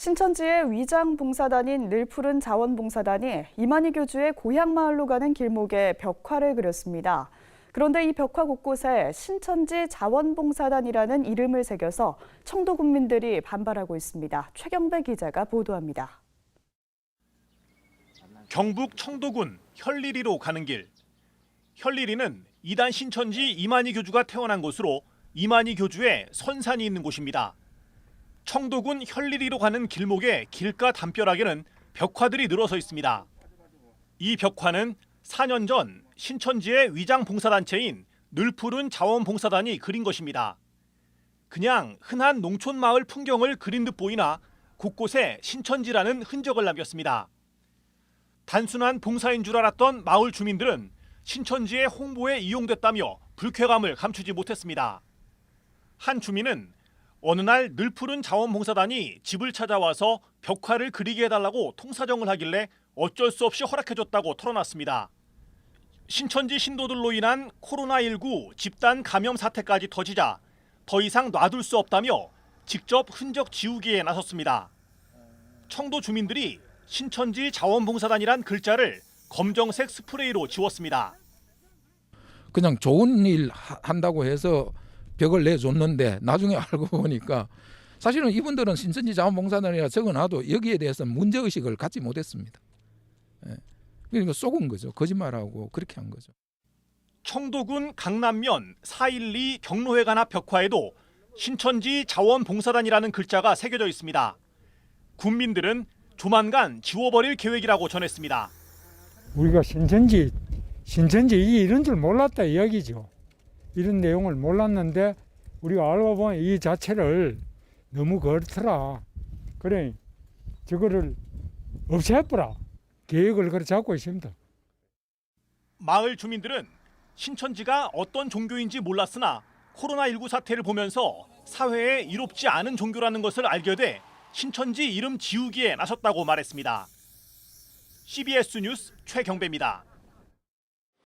신천지의 위장 봉사단인 늘푸른 자원봉사단이 이만희 교주의 고향 마을로 가는 길목에 벽화를 그렸습니다. 그런데 이 벽화 곳곳에 신천지 자원봉사단이라는 이름을 새겨서 청도 군민들이 반발하고 있습니다. 최경배 기자가 보도합니다. 경북 청도군 현리리로 가는 길. 현리리는 이단 신천지 이만희 교주가 태어난 곳으로 이만희 교주의 선산이 있는 곳입니다. 청도군 현리리로 가는 길목의 길가 담벼락에는 벽화들이 늘어서 있습니다. 이 벽화는 4년 전 신천지의 위장 봉사단체인 늘푸른 자원봉사단이 그린 것입니다. 그냥 흔한 농촌 마을 풍경을 그린 듯 보이나 곳곳에 신천지라는 흔적을 남겼습니다. 단순한 봉사인 줄 알았던 마을 주민들은 신천지의 홍보에 이용됐다며 불쾌감을 감추지 못했습니다. 한 주민은 어느 날 늘푸른 자원봉사단이 집을 찾아와서 벽화를 그리게 해달라고 통사정을 하길래 어쩔 수 없이 허락해줬다고 털어놨습니다. 신천지 신도들로 인한 코로나19 집단 감염 사태까지 터지자 더 이상 놔둘 수 없다며 직접 흔적 지우기에 나섰습니다. 청도 주민들이 신천지 자원봉사단이란 글자를 검정색 스프레이로 지웠습니다. 그냥 좋은 일 하- 한다고 해서 벽을 내줬는데 나중에 알고 보니까 사실은 이분들은 신천지 자원봉사단이라 적어놔도 여기에 대해서 문제의식을 갖지 못했습니다. 예. 그러니까 속은 거죠. 거짓말하고 그렇게 한 거죠. 청도군 강남면 412 경로회관 앞 벽화에도 신천지 자원봉사단이라는 글자가 새겨져 있습니다. 군민들은 조만간 지워버릴 계획이라고 전했습니다. 우리가 신천지 신천지 이 이런 줄 몰랐다 이야기죠. 이런 내용을 몰랐는데 우리가 알고 보면 이 자체를 너무 그렇더라. 그래 저거를 없애버라 계획을 그렇게 잡고 있습니다. 마을 주민들은 신천지가 어떤 종교인지 몰랐으나 코로나19 사태를 보면서 사회에 이롭지 않은 종교라는 것을 알게 돼 신천지 이름 지우기에 나섰다고 말했습니다. CBS 뉴스 최경배입니다.